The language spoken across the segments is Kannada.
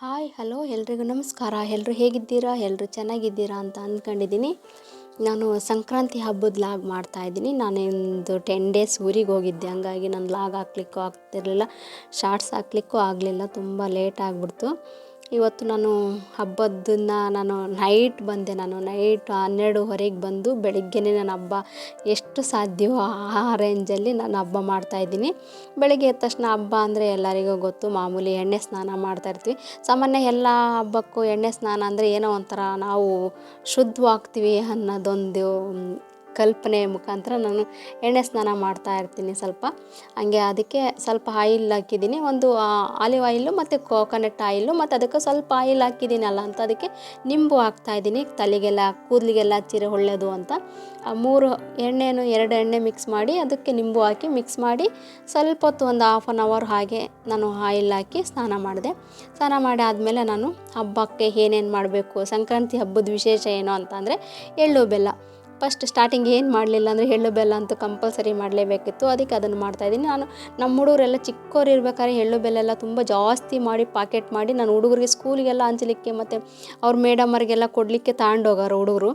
ಹಾಯ್, ಹಲೋ, ಎಲ್ರಿಗೂ ನಮಸ್ಕಾರ. ಎಲ್ಲರೂ ಹೇಗಿದ್ದೀರಾ? ಎಲ್ಲರೂ ಚೆನ್ನಾಗಿದ್ದೀರಾ ಅಂತ ಅಂದ್ಕೊಂಡಿದ್ದೀನಿ. ನಾನು ಸಂಕ್ರಾಂತಿ ಹಬ್ಬದ ಲಾಗ್ ಮಾಡ್ತಾಯಿದ್ದೀನಿ ನಾನೊಂದು ಟೆನ್ ಡೇಸ್ ಊರಿಗೆ ಹೋಗಿದ್ದೆ. ಹಂಗಾಗಿ ನಾನು ಲಾಗ್ ಹಾಕ್ಲಿಕ್ಕೂ ಆಗ್ತಿರಲಿಲ್ಲ. ಶಾರ್ಟ್ಸ್ ಹಾಕ್ಲಿಕ್ಕೂ ಆಗಲಿಲ್ಲ. ತುಂಬ ಲೇಟ್ ಆಗಿಬಿಡ್ತು. ಇವತ್ತು ನಾನು ಹಬ್ಬದನ್ನ ನಾನು ನೈಟ್ ಬಂದೆ ನಾನು. ನೈಟ್ ಹನ್ನೆರಡುವರೆಗೆ ಬಂದು ಬೆಳಗ್ಗೆನೇ ನಾನು ಹಬ್ಬ. ಎಷ್ಟು ಸಾಧ್ಯವೋ ಆ ರೇಂಜಲ್ಲಿ ನಾನು ಹಬ್ಬ ಮಾಡ್ತಾಯಿದ್ದೀನಿ ಬೆಳಗ್ಗೆ ಎದ್ದ ತಕ್ಷಣ ಹಬ್ಬ ಅಂದರೆ ಎಲ್ಲರಿಗೂ ಗೊತ್ತು. ಮಾಮೂಲಿ ಎಣ್ಣೆ ಸ್ನಾನ ಮಾಡ್ತಾಯಿರ್ತೀವಿ ಸಾಮಾನ್ಯ ಎಲ್ಲ ಹಬ್ಬಕ್ಕೂ ಎಣ್ಣೆ ಸ್ನಾನ ಅಂದರೆ ಏನೋ ಒಂಥರ ನಾವು ಶುದ್ಧವಾಗ್ತೀವಿ ಅನ್ನೋದೊಂದು ಕಲ್ಪನೆ ಮುಖಾಂತರ ನಾನು ಎಣ್ಣೆ ಸ್ನಾನ ಮಾಡ್ತಾ ಇರ್ತೀನಿ ಸ್ವಲ್ಪ. ಹಂಗೆ ಅದಕ್ಕೆ ಸ್ವಲ್ಪ ಆಯಿಲ್ ಹಾಕಿದ್ದೀನಿ. ಒಂದು ಆಲಿವ್ ಆಯಿಲು ಮತ್ತು ಕೋಕೋನಟ್ ಆಯಿಲು ಮತ್ತು ಅದಕ್ಕೆ ಸ್ವಲ್ಪ ಆಯಿಲ್ ಹಾಕಿದ್ದೀನಲ್ಲ ಅಂತ ಅದಕ್ಕೆ ನಿಂಬು ಹಾಕ್ತಾಯಿದ್ದೀನಿ ತಲೆಗೆಲ್ಲ, ಕೂದಲಿಗೆಲ್ಲ ಹಚ್ಚಿರೆ ಒಳ್ಳೆಯದು ಅಂತ. ಮೂರು ಎಣ್ಣೆಯನ್ನು, ಎರಡು ಎಣ್ಣೆ ಮಿಕ್ಸ್ ಮಾಡಿ ಅದಕ್ಕೆ ನಿಂಬು ಹಾಕಿ ಮಿಕ್ಸ್ ಮಾಡಿ ಸ್ವಲ್ಪ ಹೊತ್ತು ಒಂದು ಹಾಫ್ ಆನ್ ಅವರ್ ಹಾಗೆ ನಾನು ಆಯಿಲ್ ಹಾಕಿ ಸ್ನಾನ ಮಾಡಿದೆ. ಸ್ನಾನ ಮಾಡಿ ಆದಮೇಲೆ ನಾನು ಹಬ್ಬಕ್ಕೆ ಏನೇನು ಮಾಡಬೇಕು, ಸಂಕ್ರಾಂತಿ ಹಬ್ಬದ ವಿಶೇಷ ಏನು ಅಂತಂದರೆ ಎಳ್ಳು ಬೆಲ್ಲ. ಫಸ್ಟ್ ಸ್ಟಾರ್ಟಿಂಗ್ ಏನು ಮಾಡಲಿಲ್ಲ ಅಂದರೆ ಎಳ್ಳು ಬೆಲ್ಲ ಅಂತೂ ಕಂಪಲ್ಸರಿ ಮಾಡಲೇಬೇಕಿತ್ತು. ಅದಕ್ಕೆ ಅದನ್ನು ಮಾಡ್ತಾಯಿದ್ದೀನಿ ನಾನು ನಮ್ಮ ಹುಡುಗರೆಲ್ಲ ಚಿಕ್ಕವ್ರು ಇರ್ಬೇಕಾದ್ರೆ ಎಳ್ಳು ಬೆಲ್ಲ ಎಲ್ಲ ತುಂಬ ಜಾಸ್ತಿ ಮಾಡಿ ಪಾಕೆಟ್ ಮಾಡಿ ನಾನು ಹುಡುಗರಿಗೆ ಸ್ಕೂಲಿಗೆಲ್ಲ ಹಂಚಲಿಕ್ಕೆ ಮತ್ತು ಅವ್ರ ಮೇಡಮರಿಗೆಲ್ಲ ಕೊಡಲಿಕ್ಕೆ ತಗೊಂಡೋಗಾರ ಹುಡುಗರು.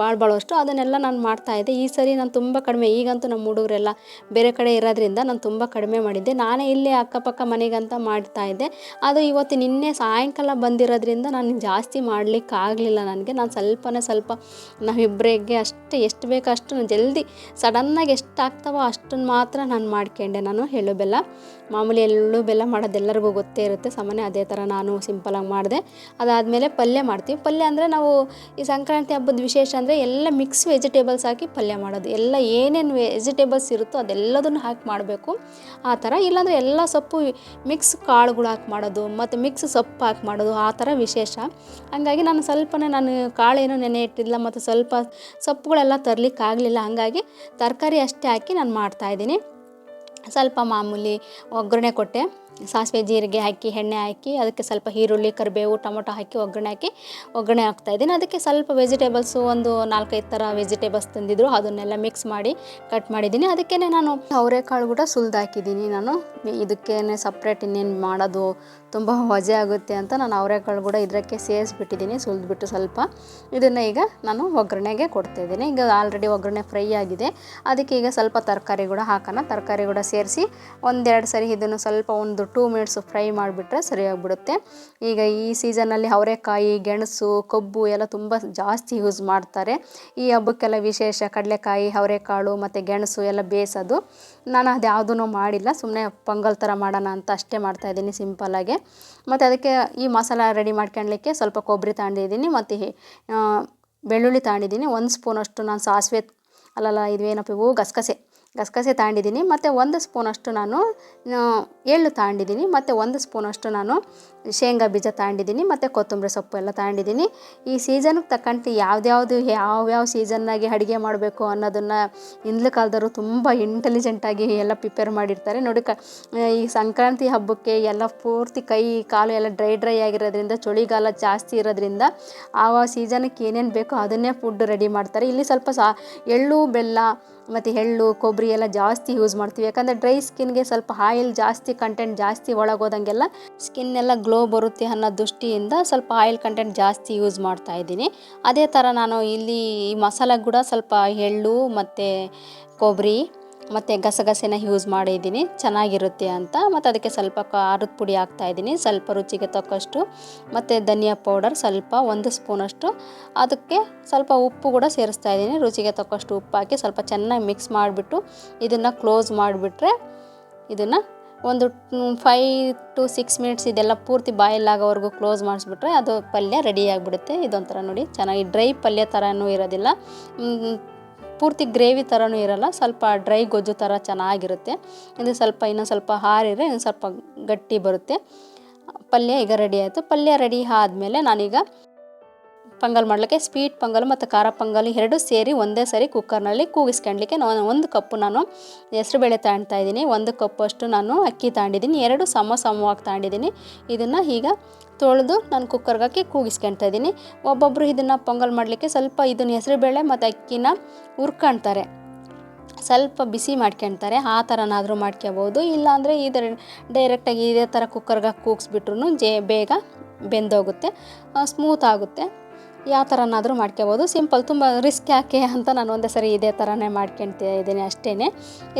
ಭಾಳ ಭಾಳಷ್ಟು ಅದನ್ನೆಲ್ಲ ನಾನು ಮಾಡ್ತಾಯಿದ್ದೆ ಈ ಸರಿ ನಾನು ತುಂಬ ಕಡಿಮೆ, ಈಗಂತೂ ನಮ್ಮ ಹುಡುಗರೆಲ್ಲ ಬೇರೆ ಕಡೆ ಇರೋದ್ರಿಂದ ನಾನು ತುಂಬ ಕಡಿಮೆ ಮಾಡಿದ್ದೆ. ನಾನೇ ಇಲ್ಲೇ ಅಕ್ಕಪಕ್ಕ ಮನೆಗಂತ ಮಾಡ್ತಾಯಿದ್ದೆ ಅದು ಇವತ್ತು ನಿನ್ನೆ ಸಾಯಂಕಾಲ ಬಂದಿರೋದ್ರಿಂದ ನಾನು ಜಾಸ್ತಿ ಮಾಡಲಿಕ್ಕೆ ಆಗಲಿಲ್ಲ ನನಗೆ. ನಾನು ಸ್ವಲ್ಪನೇ ಸ್ವಲ್ಪ ನಾವಿಬ್ಬರಿಗೆ ಅಷ್ಟು ಎಷ್ಟು ಬೇಕೋ ಅಷ್ಟು ಜಲ್ದಿ ಸಡನ್ನಾಗಿ ಎಷ್ಟು ಆಗ್ತಾವೋ ಅಷ್ಟನ್ನು ಮಾತ್ರ ನಾನು ಮಾಡ್ಕೊಂಡೆ ನಾನು ಎಳ್ಳು ಬೆಲ್ಲ. ಮಾಮೂಲಿ ಎಳ್ಳು ಬೆಲ್ಲ ಮಾಡೋದು ಎಲ್ಲರಿಗೂ ಗೊತ್ತೇ ಇರುತ್ತೆ, ಸಾಮಾನ್ಯ ಅದೇ ಥರ ನಾನು ಸಿಂಪಲಾಗಿ ಮಾಡಿದೆ. ಅದಾದಮೇಲೆ ಪಲ್ಯ ಮಾಡ್ತೀವಿ. ಪಲ್ಯ ಅಂದರೆ ನಾವು ಈ ಸಂಕ್ರಾಂತಿ ಹಬ್ಬದ ವಿಶೇಷ ಅಂದರೆ ಎಲ್ಲ ಮಿಕ್ಸ್ ವೆಜಿಟೇಬಲ್ಸ್ ಹಾಕಿ ಪಲ್ಯ ಮಾಡೋದು. ಎಲ್ಲ ಏನೇನು ವೆಜಿಟೇಬಲ್ಸ್ ಇರುತ್ತೋ ಅದೆಲ್ಲದನ್ನು ಹಾಕಿ ಮಾಡಬೇಕು. ಆ ಥರ, ಇಲ್ಲಾಂದರೆ ಎಲ್ಲ ಸೊಪ್ಪು ಮಿಕ್ಸ್ ಕಾಳುಗಳು ಹಾಕಿ ಮಾಡೋದು, ಮತ್ತು ಮಿಕ್ಸ್ ಸೊಪ್ಪು ಹಾಕಿ ಮಾಡೋದು, ಆ ಥರ ವಿಶೇಷ. ಹಾಗಾಗಿ ನಾನು ಸ್ವಲ್ಪನೇ ನಾನು ಕಾಳೇನು ನೆನೆ ಇಟ್ಟಿಲ್ಲ, ಮತ್ತು ಸ್ವಲ್ಪ ಸೊಪ್ಪುಗಳೆಲ್ಲ ತರ್ಲಿಕ್ಕೆ ಆಗಲಿಲ್ಲ. ಹಾಗಾಗಿ ತರಕಾರಿ ಅಷ್ಟೇ ಹಾಕಿ ನಾನು ಮಾಡ್ತಾಯಿದ್ದೀನಿ ಸ್ವಲ್ಪ ಮಾಮೂಲಿ ಒಗ್ಗರಣೆ ಕೊಟ್ಟೆ. ಸಾಸಿವೆ ಜೀರಿಗೆ ಹಾಕಿ, ಎಣ್ಣೆ ಹಾಕಿ, ಅದಕ್ಕೆ ಸ್ವಲ್ಪ ಈರುಳ್ಳಿ, ಕರಿಬೇವು, ಟೊಮೊಟೊ ಹಾಕಿ, ಒಗ್ಗರಣೆ ಹಾಕಿ ಒಗ್ಗರಣೆ ಹಾಕ್ತಾಯಿದ್ದೀನಿ ಅದಕ್ಕೆ ಸ್ವಲ್ಪ ವೆಜಿಟೇಬಲ್ಸು ಒಂದು ನಾಲ್ಕೈದು ಥರ ವೆಜಿಟೇಬಲ್ಸ್ ತಂದಿದ್ರು. ಅದನ್ನೆಲ್ಲ ಮಿಕ್ಸ್ ಮಾಡಿ ಕಟ್ ಮಾಡಿದ್ದೀನಿ. ಅದಕ್ಕೇ ನಾನು ಅವರೆಕಾಳು ಕೂಡ ಸುಲ್ದು ಹಾಕಿದ್ದೀನಿ. ನಾನು ಇದಕ್ಕೇನೆ ಸಪ್ರೇಟ್ ಇನ್ನೇನು ಮಾಡೋದು ತುಂಬ ವಜೆ ಆಗುತ್ತೆ ಅಂತ ನಾನು ಅವರೆಕಾಳು ಕೂಡ ಇದಕ್ಕೆ ಸೇರಿಸ್ಬಿಟ್ಟಿದ್ದೀನಿ, ಸುಲಿದ್ಬಿಟ್ಟು ಸ್ವಲ್ಪ. ಇದನ್ನು ಈಗ ನಾನು ಒಗ್ಗರಣೆಗೆ ಕೊಡ್ತಾಯಿದ್ದೀನಿ ಈಗ ಆಲ್ರೆಡಿ ಒಗ್ಗರಣೆ ಫ್ರೈ ಆಗಿದೆ. ಅದಕ್ಕೆ ಈಗ ಸ್ವಲ್ಪ ತರಕಾರಿ ಕೂಡ ಹಾಕೋಣ. ತರಕಾರಿ ಕೂಡ ಸೇರಿಸಿ ಒಂದೆರಡು ಸರಿ ಇದನ್ನು ಸ್ವಲ್ಪ ಒಂದು ಟೂ ಮಿನಿಟ್ಸು ಫ್ರೈ ಮಾಡಿಬಿಟ್ರೆ ಸರಿಯಾಗಿಬಿಡುತ್ತೆ ಈಗ ಈ ಸೀಸನಲ್ಲಿ ಅವರೆಕಾಯಿ, ಗೆಣಸು, ಕಬ್ಬು ಎಲ್ಲ ತುಂಬ ಜಾಸ್ತಿ ಯೂಸ್ ಮಾಡ್ತಾರೆ. ಈ ಹಬ್ಬಕ್ಕೆಲ್ಲ ವಿಶೇಷ ಕಡಲೆಕಾಯಿ, ಅವರೆಕಾಳು ಮತ್ತು ಗೆಣಸು ಎಲ್ಲ ಬೇಯಿಸೋದು. ನಾನು ಅದು ಯಾವುದೂ ಮಾಡಿಲ್ಲ. ಸುಮ್ಮನೆ ಪೊಂಗಲ್ ಥರ ಮಾಡೋಣ ಅಂತ ಅಷ್ಟೇ ಮಾಡ್ತಾಯಿದ್ದೀನಿ ಸಿಂಪಲ್ಲಾಗೆ ಮತ್ತು ಅದಕ್ಕೆ ಈ ಮಸಾಲ ರೆಡಿ ಮಾಡ್ಕೊಳ್ಲಿಕ್ಕೆ ಸ್ವಲ್ಪ ಕೊಬ್ಬರಿ ತಗೊಂಡಿದ್ದೀನಿ ಮತ್ತು ಬೆಳ್ಳುಳ್ಳಿ ತಗೊಂಡಿದ್ದೀನಿ. ಒಂದು ಸ್ಪೂನಷ್ಟು ನಾನು ಸಾಸಿವೆ, ಅಲ್ಲಲ್ಲ ಇದು ಏನಪ್ಪ ಇವು ಗಸಗಸೆ. ಗಸಗಸೆ ತಗೊಂಡಿದ್ದೀನಿ ಮತ್ತು ಒಂದು ಸ್ಪೂನಷ್ಟು ನಾನು ಎಳ್ಳು ತಗೊಂಡಿದ್ದೀನಿ ಮತ್ತು ಒಂದು ಸ್ಪೂನಷ್ಟು ನಾನು ಶೇಂಗಾ ಬೀಜ ತಗೊಂಡಿದ್ದೀನಿ, ಮತ್ತು ಕೊತ್ತಂಬರಿ ಸೊಪ್ಪು ಎಲ್ಲ ತಗೊಂಡಿದ್ದೀನಿ. ಈ ಸೀಸನ್ಗೆ ತಕ್ಕಂತೆ ಯಾವ್ದ್ಯಾವುದು ಯಾವ್ಯಾವ ಸೀಸನ್ನಾಗಿ ಅಡುಗೆ ಮಾಡಬೇಕು ಅನ್ನೋದನ್ನು ಹಿಂದ್ಲ ಕಾಲದವರು ತುಂಬ ಇಂಟೆಲಿಜೆಂಟಾಗಿ ಎಲ್ಲ ಪ್ರಿಪೇರ್ ಮಾಡಿರ್ತಾರೆ. ನೋಡಿ ಕ ಈ ಸಂಕ್ರಾಂತಿ ಹಬ್ಬಕ್ಕೆ ಎಲ್ಲ ಪೂರ್ತಿ ಕೈ ಕಾಲು ಎಲ್ಲ ಡ್ರೈ ಡ್ರೈ ಆಗಿರೋದ್ರಿಂದ, ಚಳಿಗಾಲ ಜಾಸ್ತಿ ಇರೋದ್ರಿಂದ ಆ ಸೀಸನ್ಗೆ ಏನೇನು ಬೇಕೋ ಅದನ್ನೇ ಫುಡ್ ರೆಡಿ ಮಾಡ್ತಾರೆ. ಇಲ್ಲಿ ಸ್ವಲ್ಪ ಸಾ ಎಳ್ಳು, ಬೆಲ್ಲ, ಮತ್ತು ಎಳ್ಳು ಕೊಬ್ಬರಿ ಎಲ್ಲ ಜಾಸ್ತಿ ಯೂಸ್ ಮಾಡ್ತೀವಿ. ಯಾಕಂದರೆ ಡ್ರೈ ಸ್ಕಿನ್ಗೆ ಸ್ವಲ್ಪ ಆಯಿಲ್ ಜಾಸ್ತಿ ಕಂಟೆಂಟ್ ಜಾಸ್ತಿ ಒಳಗೋದಂಗೆಲ್ಲ ಸ್ಕಿನ್ ಎಲ್ಲ ಗ್ಲೋ ಬರುತ್ತೆ ಅನ್ನೋ ದೃಷ್ಟಿಯಿಂದ ಸ್ವಲ್ಪ ಆಯಿಲ್ ಕಂಟೆಂಟ್ ಜಾಸ್ತಿ ಯೂಸ್ ಮಾಡ್ತಾ ಇದ್ದೀನಿ. ಅದೇ ಥರ ನಾನು ಇಲ್ಲಿ ಈ ಮಸಾಲೆ ಕೂಡ ಸ್ವಲ್ಪ ಎಳ್ಳು ಮತ್ತು ಕೊಬ್ಬರಿ ಮತ್ತು ಗಸಗಸೆನ ಯೂಸ್ ಮಾಡಿದ್ದೀನಿ ಚೆನ್ನಾಗಿರುತ್ತೆ ಅಂತ. ಮತ್ತು ಅದಕ್ಕೆ ಸ್ವಲ್ಪ ಖಾರದ ಪುಡಿ ಹಾಕ್ತಾಯಿದ್ದೀನಿ ಸ್ವಲ್ಪ ರುಚಿಗೆ ತಕ್ಕಷ್ಟು. ಮತ್ತು ಧನಿಯಾ ಪೌಡರ್ ಸ್ವಲ್ಪ ಒಂದು ಸ್ಪೂನಷ್ಟು. ಅದಕ್ಕೆ ಸ್ವಲ್ಪ ಉಪ್ಪು ಕೂಡ ಸೇರಿಸ್ತಾ ಇದ್ದೀನಿ. ರುಚಿಗೆ ತಕ್ಕಷ್ಟು ಉಪ್ಪು ಹಾಕಿ ಸ್ವಲ್ಪ ಚೆನ್ನಾಗಿ ಮಿಕ್ಸ್ ಮಾಡಿಬಿಟ್ಟು ಇದನ್ನು ಕ್ಲೋಸ್ ಮಾಡಿಬಿಟ್ರೆ ಇದನ್ನು ಒಂದು ಫೈ ಟು ಸಿಕ್ಸ್ ಮಿನಿಟ್ಸ್ ಇದೆಲ್ಲ ಪೂರ್ತಿ ಬಾಯ್ಲ್ ಆಗೋವರೆಗೂ ಕ್ಲೋಸ್ ಮಾಡಿಸ್ಬಿಟ್ರೆ ಅದು ಪಲ್ಯ ರೆಡಿ ಆಗಿಬಿಡುತ್ತೆ. ಇದೊಂಥರ ನೋಡಿ, ಚೆನ್ನಾಗಿ ಡ್ರೈ ಪಲ್ಯ ಥರನೂ ಇರೋದಿಲ್ಲ. ಪೂರ್ತಿ ಗ್ರೇವಿ ಥರನೂ ಇರಲ್ಲ, ಸ್ವಲ್ಪ ಡ್ರೈ ಗೊಜ್ಜು ಥರ ಚೆನ್ನಾಗಿರುತ್ತೆ. ಇದು ಸ್ವಲ್ಪ ಇನ್ನೂ ಸ್ವಲ್ಪ ಹಾರಿದ್ರೆ ಸ್ವಲ್ಪ ಗಟ್ಟಿ ಬರುತ್ತೆ. ಪಲ್ಯ ಈಗ ರೆಡಿ ಆಯಿತು. ಪಲ್ಯ ರೆಡಿ ಆದಮೇಲೆ ನಾನೀಗ ಪೊಂಗಲ್ ಮಾಡಲಿಕ್ಕೆ ಸ್ವೀಟ್ ಪೊಂಗಲ್ ಮತ್ತು ಖಾರ ಪೊಂಗಲ್ ಎರಡೂ ಸೇರಿ ಒಂದೇ ಸರಿ ಕುಕ್ಕರ್ನಲ್ಲಿ ಕೂಗಿಸ್ಕೊಳ್ಳಿಕ್ಕೆ ನಾನು ಒಂದು ಕಪ್ಪು ನಾನು ಹೆಸರುಬೇಳೆ ತಗೊಳ್ತಾ ಇದ್ದೀನಿ. ಒಂದು ಕಪ್ಪಷ್ಟು ನಾನು ಅಕ್ಕಿ ತಗೊಂಡಿದ್ದೀನಿ ಎರಡು ಸಮ ಸಮವಾಗಿ ತಗೊಂಡಿದ್ದೀನಿ ಇದನ್ನು ಈಗ ತೊಳೆದು ನಾನು ಕುಕ್ಕರ್ಗೆ ಹಾಕಿ ಕೂಗಿಸ್ಕೊಳ್ತಾ ಇದ್ದೀನಿ. ಒಬ್ಬೊಬ್ಬರು ಇದನ್ನು ಪೊಂಗಲ್ ಮಾಡಲಿಕ್ಕೆ ಸ್ವಲ್ಪ ಇದನ್ನು ಹೆಸರುಬೇಳೆ ಮತ್ತು ಅಕ್ಕಿನ ಹುರ್ಕೊಳ್ತಾರೆ ಸ್ವಲ್ಪ ಬಿಸಿ ಮಾಡ್ಕೊಳ್ತಾರೆ ಆ ಥರನಾದರೂ ಮಾಡ್ಕೋಬೋದು. ಇಲ್ಲಾಂದರೆ ಇದರ ಡೈರೆಕ್ಟಾಗಿ ಇದೇ ಥರ ಕುಕ್ಕರ್ಗೆ ಕೂಗಿಸ್ಬಿಟ್ರು ಜೇ ಬೇಗ ಬೆಂದೋಗುತ್ತೆ. ಸ್ಮೂತ್ ಆಗುತ್ತೆ. ಯಾವ ಥರನಾದರೂ ಮಾಡ್ಕೋಬೋದು ಸಿಂಪಲ್ ತುಂಬ ರಿಸ್ಕ್ ಯಾಕೆ ಅಂತ ನಾನು ಒಂದೇ ಸರಿ ಇದೇ ಥರನೇ ಮಾಡ್ಕೊಳ್ತಾ ಇದ್ದೀನಿ ಅಷ್ಟೇ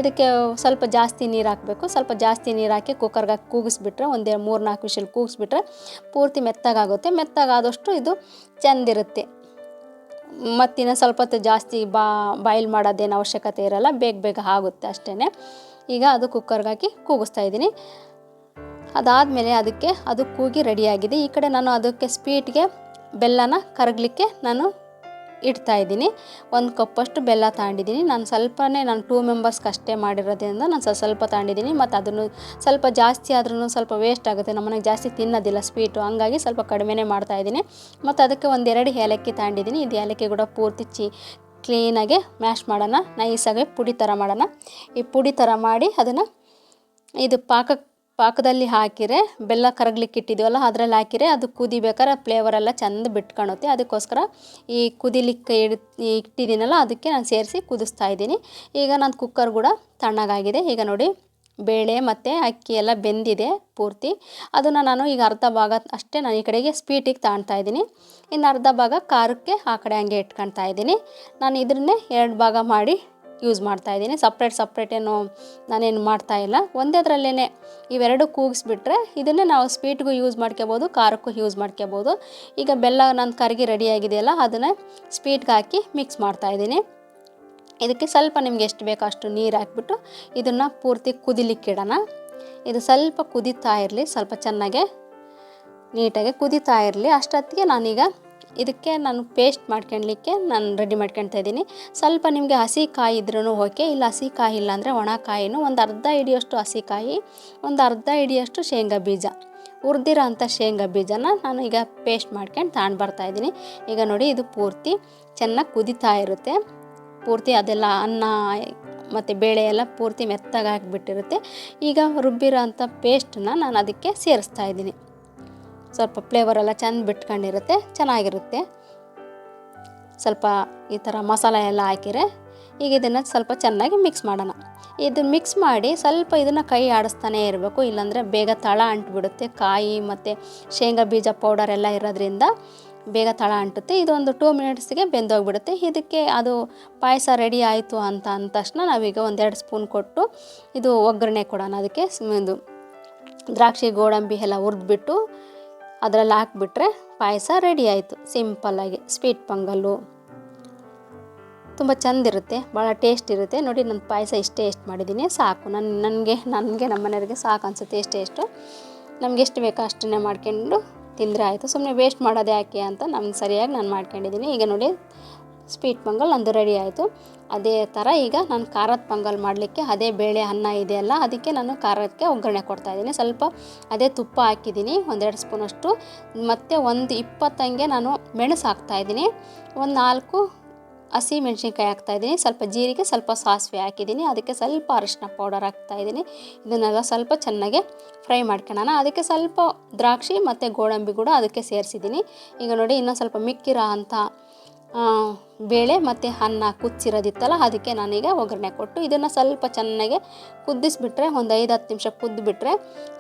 ಇದಕ್ಕೆ ಸ್ವಲ್ಪ ಜಾಸ್ತಿ ನೀರು ಹಾಕಬೇಕು. ಸ್ವಲ್ಪ ಜಾಸ್ತಿ ನೀರು ಹಾಕಿ ಕುಕ್ಕರ್ಗೆ ಕೂಗಿಸ್ಬಿಟ್ರೆ ಒಂದೇ ಮೂರು ನಾಲ್ಕು ವಿಷಲ್ ಕೂಗಿಸ್ಬಿಟ್ರೆ ಪೂರ್ತಿ ಮೆತ್ತಗಾಗುತ್ತೆ. ಮೆತ್ತಗಾದಷ್ಟು ಇದು ಚೆಂದಿರುತ್ತೆ. ಮತ್ತಿನ್ನು ಸ್ವಲ್ಪ ಹೊತ್ತು ಜಾಸ್ತಿ ಬಾ ಬಾಯ್ಲ್ ಮಾಡೋದೇನು ಅವಶ್ಯಕತೆ ಇರಲ್ಲ. ಬೇಗ ಬೇಗ ಆಗುತ್ತೆ ಅಷ್ಟೇ ಈಗ ಅದು ಕುಕ್ಕರ್ಗೆ ಹಾಕಿ ಕೂಗಿಸ್ತಾ ಇದ್ದೀನಿ. ಅದಾದಮೇಲೆ ಅದಕ್ಕೆ ಅದು ಕೂಗಿ ರೆಡಿಯಾಗಿದೆ ಈ ಕಡೆ ನಾನು ಅದಕ್ಕೆ ಸ್ವೀಟ್ಗೆ ಬೆಲ್ಲನ ಕರಗಲಿಕ್ಕೆ ನಾನು ಇಡ್ತಾ ಇದ್ದೀನಿ. ಒಂದು ಕಪ್ಪಷ್ಟು ಬೆಲ್ಲ ತಗೊಂಡಿದ್ದೀನಿ. ನಾನು ಸ್ವಲ್ಪನೇ ನಾನು ಟೂ ಮೆಂಬರ್ಸ್ಗೆ ಅಷ್ಟೇ ಮಾಡಿರೋದ್ರಿಂದ ನಾನು ಸ್ವಲ್ಪ ಸ್ವಲ್ಪ ತಗೊಂಡಿದ್ದೀನಿ. ಮತ್ತು ಅದನ್ನು ಸ್ವಲ್ಪ ಜಾಸ್ತಿ ಆದ್ರೂ ಸ್ವಲ್ಪ ವೇಸ್ಟ್ ಆಗುತ್ತೆ. ನಮ್ಮನೆಗೆ ಜಾಸ್ತಿ ತಿನ್ನೋದಿಲ್ಲ ಸ್ವೀಟು ಹಂಗಾಗಿ ಸ್ವಲ್ಪ ಕಡಿಮೆನೇ ಮಾಡ್ತಾಯಿದ್ದೀನಿ ಮತ್ತು ಅದಕ್ಕೆ ಒಂದೆರಡು ಏಲಕ್ಕಿ ತಗೊಂಡಿದ್ದೀನಿ. ಇದು ಏಲಕ್ಕಿ ಕೂಡ ಪೂರ್ತಿ ಚಿ ಕ್ಲೀನಾಗೆ ಮ್ಯಾಶ್ ಮಾಡೋಣ. ನೈಸಾಗಿ ಪುಡಿ ಥರ ಮಾಡೋಣ. ಈ ಪುಡಿ ಥರ ಮಾಡಿ ಅದನ್ನು ಇದು ಪಾಕ ಪಾಕದಲ್ಲಿ ಹಾಕಿರೆ ಬೆಲ್ಲ ಕರಗ್ಲಿಕ್ಕೆ ಇಟ್ಟಿದ್ದೀವಲ್ಲ ಅದರಲ್ಲಿ ಹಾಕಿರೆ ಅದು ಕುದಿಬೇಕಾದ್ರೆ ಫ್ಲೇವರೆಲ್ಲ ಚೆಂದ ಬಿಟ್ಕೊಳುತ್ತೆ ಅದಕ್ಕೋಸ್ಕರ ಈ ಕುದಿಲಿಕ್ಕೆ ಇಡ್ ಇಟ್ಟಿದ್ದೀನಲ್ಲ ಅದಕ್ಕೆ ನಾನು ಸೇರಿಸಿ ಕುದಿಸ್ತಾ ಇದ್ದೀನಿ. ಈಗ ನಾನು ಕುಕ್ಕರ್ ಕೂಡ ತಣ್ಣಗಾಗಿದೆ. ಈಗ ನೋಡಿ ಬೇಳೆ ಮತ್ತು ಅಕ್ಕಿ ಎಲ್ಲ ಬೆಂದಿದೆ ಪೂರ್ತಿ. ಅದನ್ನು ನಾನು ಈಗ ಅರ್ಧ ಭಾಗ ಅಷ್ಟೇ ನಾನು ಈ ಕಡೆಗೆ ಸ್ವೀಟಿಗೆ ತಾಣ್ತಾ ಇದ್ದೀನಿ. ಇನ್ನು ಅರ್ಧ ಭಾಗ ಖಾರಕ್ಕೆ ಆ ಕಡೆ ಹಂಗೆ ಇಟ್ಕೊಳ್ತಾ ಇದ್ದೀನಿ. ನಾನು ಇದನ್ನೇ ಎರಡು ಭಾಗ ಮಾಡಿ ಯೂಸ್ ಮಾಡ್ತಾ ಇದ್ದೀನಿ. ಸಪ್ರೇಟ್ ಸಪ್ರೇಟ್ ಏನು ನಾನೇನು ಮಾಡ್ತಾ ಇಲ್ಲ. ಒಂದೇ ಅದರಲ್ಲೇ ಇವೆರಡು ಕೂಗಿಸ್ಬಿಟ್ರೆ ಇದನ್ನೇ ನಾವು ಸ್ವೀಟ್ಗೂ ಯೂಸ್ ಮಾಡ್ಕೋಬೋದು ಖಾರಕ್ಕೂ ಯೂಸ್ ಮಾಡ್ಕೋಬೋದು ಈಗ ಬೆಲ್ಲ ನನ್ನ ಕರಗಿ ರೆಡಿಯಾಗಿದೆಯಲ್ಲ ಅದನ್ನು ಸ್ವೀಟ್ಗೆ ಹಾಕಿ ಮಿಕ್ಸ್ ಮಾಡ್ತಾ ಇದ್ದೀನಿ. ಇದಕ್ಕೆ ಸ್ವಲ್ಪ ನಿಮ್ಗೆ ಎಷ್ಟು ಬೇಕೋ ಅಷ್ಟು ನೀರು ಹಾಕ್ಬಿಟ್ಟು ಇದನ್ನು ಪೂರ್ತಿ ಕುದಿಲಿಕ್ಕಿಡೋಣ ಇದು ಸ್ವಲ್ಪ ಕುದಿತಾ ಇರಲಿ, ಸ್ವಲ್ಪ ಚೆನ್ನಾಗೆ ನೀಟಾಗಿ ಕುದೀತಾ ಇರಲಿ. ಅಷ್ಟೊತ್ತಿಗೆ ನಾನೀಗ ಇದಕ್ಕೆ ನಾನು ಪೇಸ್ಟ್ ಮಾಡ್ಕೊಳ್ಲಿಕ್ಕೆ ನಾನು ರೆಡಿ ಮಾಡ್ಕೊಳ್ತಾ ಇದ್ದೀನಿ. ಸ್ವಲ್ಪ ನಿಮಗೆ ಹಸಿ ಕಾಯಿ ಇದ್ರೂ ಓಕೆ ಇಲ್ಲ ಹಸಿ ಕಾಯಿ ಇಲ್ಲ ಅಂದರೆ ಒಣ ಕಾಯಿನೂ ಒಂದು ಅರ್ಧ ಹಿಡಿಯೋಷ್ಟು ಹಸಿ ಕಾಯಿ, ಒಂದು ಅರ್ಧ ಹಿಡಿಯೋಷ್ಟು ಶೇಂಗಾ ಬೀಜ. ಹುರಿದಿರೋ ಅಂಥ ಶೇಂಗಾ ಬೀಜನ ನಾನು ಈಗ ಪೇಸ್ಟ್ ಮಾಡ್ಕೊಂಡು ತಗೊಂಡು ಬರ್ತಾಯಿದ್ದೀನಿ ಈಗ ನೋಡಿ ಇದು ಪೂರ್ತಿ ಚೆನ್ನಾಗಿ ಕುದಿತಾ ಇರುತ್ತೆ. ಪೂರ್ತಿ ಅದೆಲ್ಲ ಅನ್ನ ಮತ್ತು ಬೇಳೆ ಎಲ್ಲ ಪೂರ್ತಿ ಮೆತ್ತಗೆ ಹಾಕಿಬಿಟ್ಟಿರುತ್ತೆ ಈಗ ರುಬ್ಬಿರೋ ಅಂಥ ಪೇಸ್ಟನ್ನ ನಾನು ಅದಕ್ಕೆ ಸೇರಿಸ್ತಾ ಇದ್ದೀನಿ. ಸ್ವಲ್ಪ ಫ್ಲೇವರೆಲ್ಲ ಚೆಂದ ಬಿಟ್ಕೊಂಡಿರುತ್ತೆ, ಚೆನ್ನಾಗಿರುತ್ತೆ. ಸ್ವಲ್ಪ ಈ ಥರ ಮಸಾಲೆ ಎಲ್ಲ ಹಾಕಿರೆ ಈಗ ಇದನ್ನು ಸ್ವಲ್ಪ ಚೆನ್ನಾಗಿ ಮಿಕ್ಸ್ ಮಾಡೋಣ. ಇದು ಮಿಕ್ಸ್ ಮಾಡಿ ಸ್ವಲ್ಪ ಇದನ್ನು ಕೈ ಆಡಿಸ್ತಾನೇ ಇರಬೇಕು, ಇಲ್ಲಾಂದರೆ ಬೇಗ ತಳ ಅಂಟ್ಬಿಡುತ್ತೆ. ಕಾಯಿ ಮತ್ತು ಶೇಂಗಾ ಬೀಜ ಪೌಡರ್ ಎಲ್ಲ ಇರೋದ್ರಿಂದ ಬೇಗ ತಳ ಅಂಟುತ್ತೆ. ಇದೊಂದು ಟೂ ಮಿನಿಟ್ಸ್ಗೆ ಬೆಂದೋಗ್ಬಿಡುತ್ತೆ. ಇದಕ್ಕೆ ಅದು ಪಾಯಸ ರೆಡಿ ಆಯಿತು ಅಂತ ಅಂದ ತಕ್ಷಣ ನಾವೀಗ ಒಂದೆರಡು ಸ್ಪೂನ್ ಕೊಟ್ಟು ಇದು ಒಗ್ಗರಣೆ ಕೊಡೋಣ. ಅದಕ್ಕೆ ಇದು ದ್ರಾಕ್ಷಿ, ಗೋಡಂಬಿ ಎಲ್ಲ ಹುರಿದ್ಬಿಟ್ಟು ಅದರಲ್ಲಿ ಹಾಕ್ಬಿಟ್ರೆ ಪಾಯಸ ರೆಡಿ ಆಯಿತು. ಸಿಂಪಲ್ಲಾಗಿ ಸ್ವೀಟ್ ಪೊಂಗಲ್ಲು. ತುಂಬ ಚೆಂದಿರುತ್ತೆ ಭಾಳ ಟೇಸ್ಟ್ ಇರುತ್ತೆ. ನೋಡಿ ನನ್ನ ಪಾಯಸ ಇಷ್ಟೇ ಎಷ್ಟು ಮಾಡಿದ್ದೀನಿ ಸಾಕು. ನನ್ನ ನನಗೆ ನನಗೆ, ನಮ್ಮ ಮನೆಯವ್ರಿಗೆ ಸಾಕು ಅನಿಸುತ್ತೆ ಎಷ್ಟೇ ಎಷ್ಟು ನಮ್ಗೆ ಎಷ್ಟು ಬೇಕೋ ಅಷ್ಟನ್ನೇ ಮಾಡ್ಕೊಂಡು ತಿಂದರೆ ಆಯಿತು. ಸುಮ್ಮನೆ ವೇಸ್ಟ್ ಮಾಡೋದು ಯಾಕೆ ಅಂತ ನಮ್ಗೆ ಸರಿಯಾಗಿ ನಾನು ಮಾಡ್ಕೊಂಡಿದ್ದೀನಿ ಈಗ ನೋಡಿ ಸ್ವೀಟ್ ಪೊಂಗಲ್ ನಂದು ರೆಡಿ ಆಯಿತು. ಅದೇ ಥರ ಈಗ ನಾನು ಖಾರದ ಪೊಂಗಲ್ ಮಾಡಲಿಕ್ಕೆ ಅದೇ ಬೇಳೆ, ಅನ್ನ ಇದೆಯಲ್ಲ ಅದಕ್ಕೆ ನಾನು ಖಾರಕ್ಕೆ ಒಗ್ಗರಣೆ ಕೊಡ್ತಾಯಿದ್ದೀನಿ ಸ್ವಲ್ಪ ಅದೇ ತುಪ್ಪ ಹಾಕಿದ್ದೀನಿ, ಒಂದೆರಡು ಸ್ಪೂನಷ್ಟು. ಮತ್ತು ಒಂದು ಇಪ್ಪತ್ತಂಗೆ ನಾನು ಮೆಣಸು ಹಾಕ್ತಾಯಿದ್ದೀನಿ ಒಂದು ನಾಲ್ಕು ಹಸಿ ಮೆಣಸಿನ್ಕಾಯಿ ಹಾಕ್ತಾಯಿದ್ದೀನಿ ಸ್ವಲ್ಪ ಜೀರಿಗೆ, ಸ್ವಲ್ಪ ಸಾಸಿವೆ ಹಾಕಿದ್ದೀನಿ. ಅದಕ್ಕೆ ಸ್ವಲ್ಪ ಅರಿಶಿನ ಪೌಡರ್ ಹಾಕ್ತಾಯಿದ್ದೀನಿ ಇದನ್ನೆಲ್ಲ ಸ್ವಲ್ಪ ಚೆನ್ನಾಗಿ ಫ್ರೈ ಮಾಡ್ಕೊಳ್ಳೋಣ. ಅದಕ್ಕೆ ಸ್ವಲ್ಪ ದ್ರಾಕ್ಷಿ ಮತ್ತು ಗೋಡಂಬಿ ಕೂಡ ಅದಕ್ಕೆ ಸೇರಿಸಿದ್ದೀನಿ. ಈಗ ನೋಡಿ ಇನ್ನೊಂದು ಸ್ವಲ್ಪ ಮಿಕ್ಕಿರೋ ಅಂಥ ಬೇಳೆ ಮತ್ತು ಅನ್ನ ಕುಚ್ಚಿರೋದಿತ್ತಲ್ಲ ಅದಕ್ಕೆ ನಾನೀಗ ಒಗ್ಗರಣೆ ಕೊಟ್ಟು ಇದನ್ನು ಸ್ವಲ್ಪ ಚೆನ್ನಾಗಿ ಕುದಿಸ್ಬಿಟ್ರೆ ಒಂದು ಐದು ಹತ್ತು ನಿಮಿಷ ಕುದ್ದುಬಿಟ್ರೆ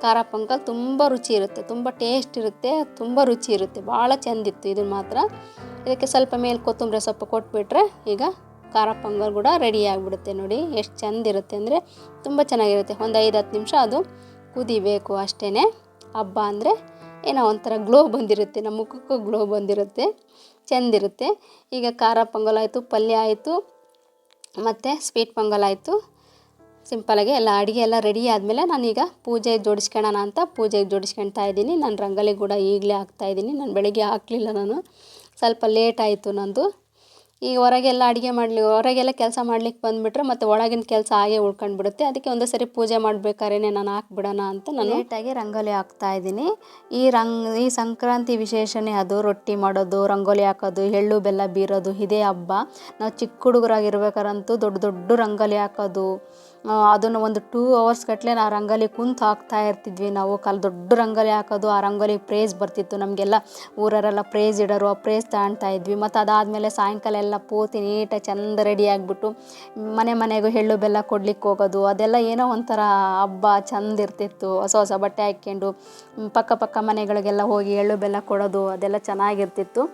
ಖಾರ ಪೊಂಗಲ್ ತುಂಬ ರುಚಿ ಇರುತ್ತೆ, ತುಂಬ ಟೇಸ್ಟ್ ಇರುತ್ತೆ, ತುಂಬ ರುಚಿ ಇರುತ್ತೆ, ಭಾಳ ಚೆಂದಿತ್ತು ಇದನ್ನು ಮಾತ್ರ. ಇದಕ್ಕೆ ಸ್ವಲ್ಪ ಮೇಲೆ ಕೊತ್ತಂಬರಿ ಸೊಪ್ಪು ಕೊಟ್ಬಿಟ್ರೆ ಈಗ ಖಾರ ಪೊಂಗಲ್ ಕೂಡ ರೆಡಿ ಆಗಿಬಿಡುತ್ತೆ ನೋಡಿ, ಎಷ್ಟು ಚೆಂದಿರುತ್ತೆ ಅಂದರೆ ತುಂಬ ಚೆನ್ನಾಗಿರುತ್ತೆ, ಒಂದು ಐದು ಹತ್ತು ನಿಮಿಷ ಅದು ಕುದಿಬೇಕು ಅಷ್ಟೇ ಹಬ್ಬ ಅಂದರೆ ಏನೋ ಒಂಥರ ಗ್ಲೋ ಬಂದಿರುತ್ತೆ. ನಮ್ಮ ಮುಖಕ್ಕೂ ಗ್ಲೋ ಬಂದಿರುತ್ತೆ. ಚೆಂದಿರುತ್ತೆ ಈಗ ಖಾರ ಪೊಂಗಲ್ ಆಯಿತು, ಪಲ್ಯ ಆಯಿತು, ಮತ್ತು ಸ್ವೀಟ್ ಪೊಂಗಲ್ ಆಯಿತು. ಸಿಂಪಲಾಗಿ ಎಲ್ಲ ಅಡುಗೆ ಎಲ್ಲ ರೆಡಿ ಆದಮೇಲೆ ನಾನೀಗ ಪೂಜೆಗೆ ಜೋಡಿಸ್ಕೊಳ್ಳೋಣ ಅಂತ ಪೂಜೆಗೆ ಜೋಡಿಸ್ಕೊಳ್ತಾ ಇದ್ದೀನಿ. ನಾನು ರಂಗೋಲಿ ಕೂಡ ಈಗಲೇ ಹಾಕ್ತಾಯಿದ್ದೀನಿ ನಾನು ಬೆಳಗ್ಗೆ ಹಾಕಲಿಲ್ಲ ನಾನು. ಸ್ವಲ್ಪ ಲೇಟ್ ಆಯಿತು ನಂದು. ಈಗ ಹೊರಗೆಲ್ಲ ಅಡುಗೆ ಮಾಡಲಿ, ಹೊರಗೆಲ್ಲ ಕೆಲಸ ಮಾಡ್ಲಿಕ್ಕೆ ಬಂದುಬಿಟ್ರೆ ಮತ್ತು ಒಳಗಿನ ಕೆಲಸ ಹಾಗೆ ಉಳ್ಕೊಂಡ್ಬಿಡುತ್ತೆ. ಅದಕ್ಕೆ ಒಂದೇ ಸರಿ ಪೂಜೆ ಮಾಡ್ಬೇಕಾದ್ರೇ ನಾನು ಹಾಕ್ಬಿಡೋಣ ಅಂತ ನಾನು ನೀಟಾಗಿ ರಂಗೋಲಿ ಹಾಕ್ತಾ ಇದ್ದೀನಿ. ಈ ರಂಗ್, ಈ ಸಂಕ್ರಾಂತಿ ವಿಶೇಷನೇ ಅದು, ರೊಟ್ಟಿ ಮಾಡೋದು, ರಂಗೋಲಿ ಹಾಕೋದು, ಎಳ್ಳು ಬೆಲ್ಲ ಬೀರೋದು, ಇದೇ ಹಬ್ಬ. ನಾವು ಚಿಕ್ಕ ಹುಡುಗರಾಗಿರ್ಬೇಕಾರಂತೂ ದೊಡ್ಡ ದೊಡ್ಡ ರಂಗೋಲಿ ಹಾಕೋದು. ಅದನ್ನು ಒಂದು ಟೂ ಅವರ್ಸ್ ಗಟ್ಟಲೆ ನಾವು ರಂಗೋಲಿ ಕುಂತು ಹಾಕ್ತಾ ಇರ್ತಿದ್ವಿ. ನಾವು ಕಲ್ ದೊಡ್ಡ ರಂಗೋಲಿ ಹಾಕೋದು, ಆ ರಂಗೋಲಿ ಪ್ರೇಸ್ ಬರ್ತಿತ್ತು. ನಮಗೆಲ್ಲ ಊರವರೆಲ್ಲ ಪ್ರೇಸ್ ಇಡೋರು, ಆ ಪ್ರೇಸ್ ತಗೊಳ್ತಾ ಇದ್ವಿ. ಮತ್ತು ಅದಾದಮೇಲೆ ಸಾಯಂಕಾಲ ಎಲ್ಲ ಪೂರ್ತಿ ನೀಟಾಗಿ ಚೆಂದ ರೆಡಿ ಆಗಿಬಿಟ್ಟು ಮನೆ ಮನೆಗೂ ಎಳ್ಳು ಬೆಲ್ಲ ಕೊಡ್ಲಿಕ್ಕೆ ಹೋಗೋದು. ಅದೆಲ್ಲ ಏನೋ ಒಂಥರ ಹಬ್ಬ, ಚಂದ ಇರ್ತಿತ್ತು. ಹೊಸ ಹೊಸ ಬಟ್ಟೆ ಹಾಕ್ಕೊಂಡು ಪಕ್ಕ ಪಕ್ಕ ಮನೆಗಳಿಗೆಲ್ಲ ಹೋಗಿ ಎಳ್ಳು ಬೆಲ್ಲ ಕೊಡೋದು, ಅದೆಲ್ಲ ಚೆನ್ನಾಗಿರ್ತಿತ್ತು.